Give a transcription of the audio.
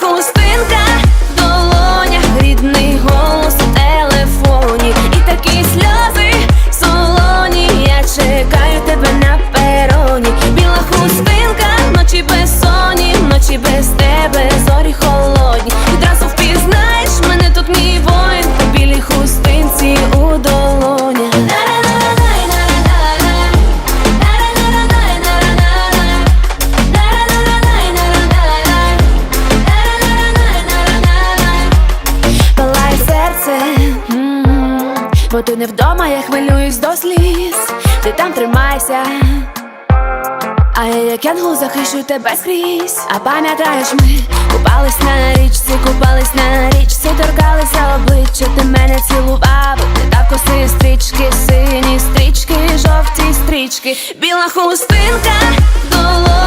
хустинка в долонях, рідний голос у телефоні, і такі сльози солоні. Я чекаю тебе на пероні. Біла хустинка, ночі безсонні, ночі без тебе, зорі холодні. Відразу впізнаєш мене тут мій воїн, у білій хустинці у долоні. Бо ти не вдома, я хвилююсь до сліз, ти там тримайся, а я як янгу захищу тебе скрізь. А пам'ятаєш ми, купались на річці, купались на річці, торкалися обличчя, ти мене цілував, ти дав коси стрічки, сині стрічки, жовті стрічки, біла хустинка, доло.